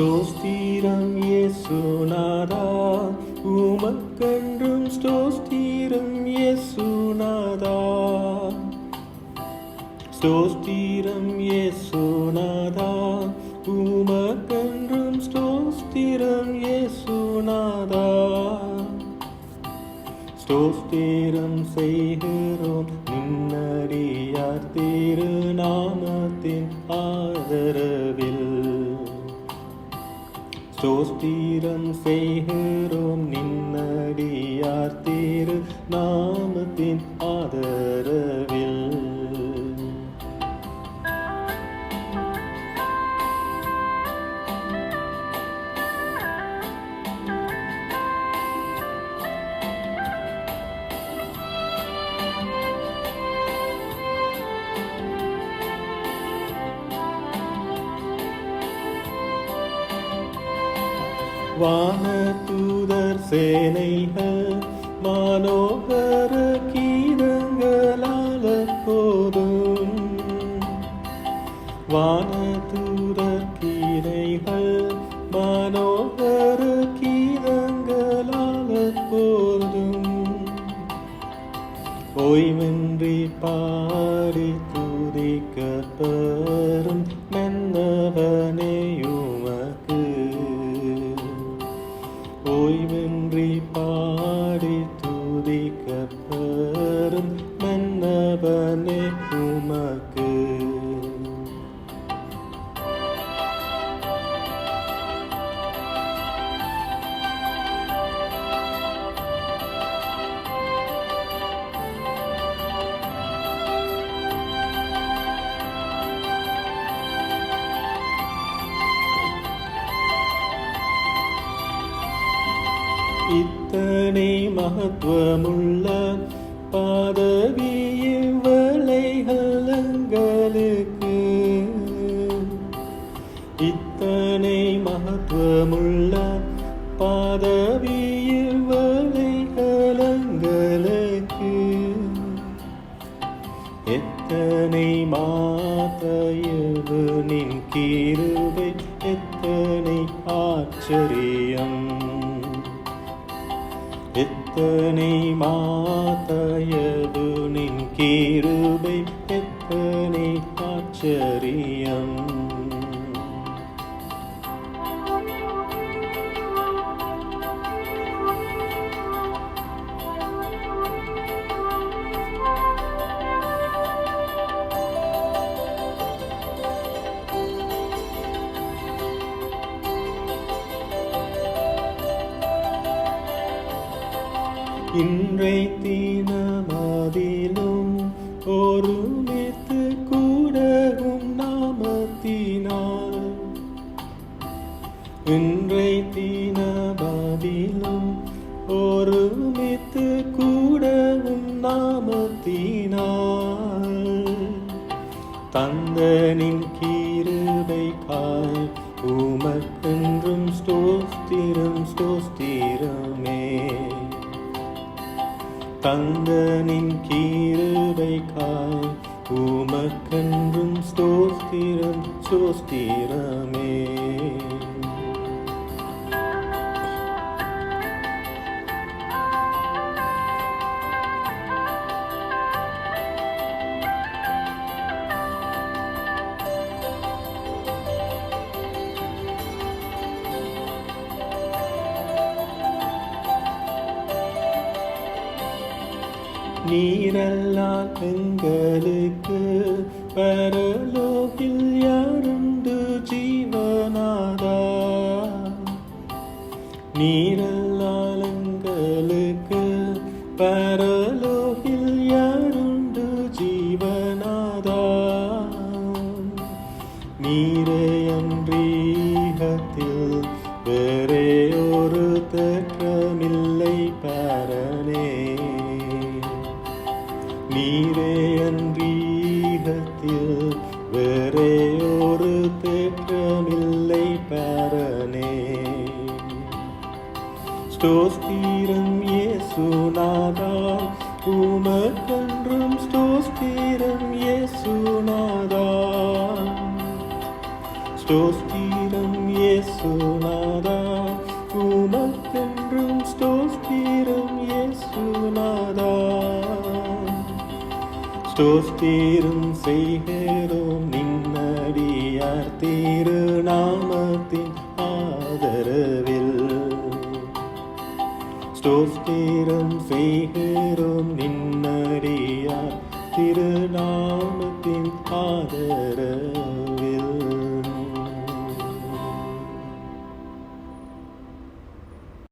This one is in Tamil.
ஸ்தோஸ்தீரம் இயேசுநாதா உமக்கென்றும் ஸ்தோஸ்தீரம் இயேசுநாதா ஸ்தோஸ்தீரம் இயேசுநாதா உமக்கென்றும் ஸ்தோஸ்திரம் இயேசுநாதா ஸ்தோஸ்திரம் செய்கிறோம் நின்னடியார் திருநாமத்தின் ஸ்தோஸ்திரம் செய்கிறோம் நின்னடியார் வான தூதர் சேனைகள் மனோகர கீதங்களால் போதும். வான தூதர் கீரைகள் மனோகர கீதங்களால் போதும். ஓய்வின்றி பாடி துதிக்கப்பெறும் மன்னவனே இத்தனை மகத்துவமுள்ள பாதவி இவ்வளைகளுக்கு இத்தனை மகத்துவமுள்ள பாதவி இவ்வளைகளுக்கு எத்தனை மாதையவு நின் கீருவை எத்தனை ஆச்சரியம். எத்தனை மாதயது இன்றை தீனமதிலும் ஒருமித்து கூடவும் நாமத்தினால். இன்றை தீனமதிலும் ஒருமித்து கூடவும் நாமத்தினால். தந்தனின் கீருவை காய் உமக்கென்றும் ஸ்தோஸ்திரம் ஸ்தோஸ்திரமே தங்கனின் கீருவை காய். உமக்கென்றும் ஸ்தோஸ்திரம் ஸ்தோஸ்திரமே. நீரெல்லாம் எங்களுக்கு பரலோகில் யாருந்து ஜீவனாதா? நீரெல்லாம் எங்களுக்கு பரலோகில் யாருந்து ஜீவனாதா? நீரே அன்றீகத்தில் நீரே அன்றீகத்தில் வேறே ஒரு தேற்றமில்லை பாரனே. ஸ்டோஸ்தீரம் இயேசுநாதா உமக்கன்றும் ஸ்டோஸ்தீரம் இயேசுநாதா ஸ்டோஸ்தீரம் இயேசுநாதா சோஷ்டீரும் செய்கிறோம். நின்னடியார் திருநாமத்தின் ஆதரவில். ஸ்தோத்திரம் செய்கிறோம். நின்னடியார் திருநாமத்தின் ஆதரவில்.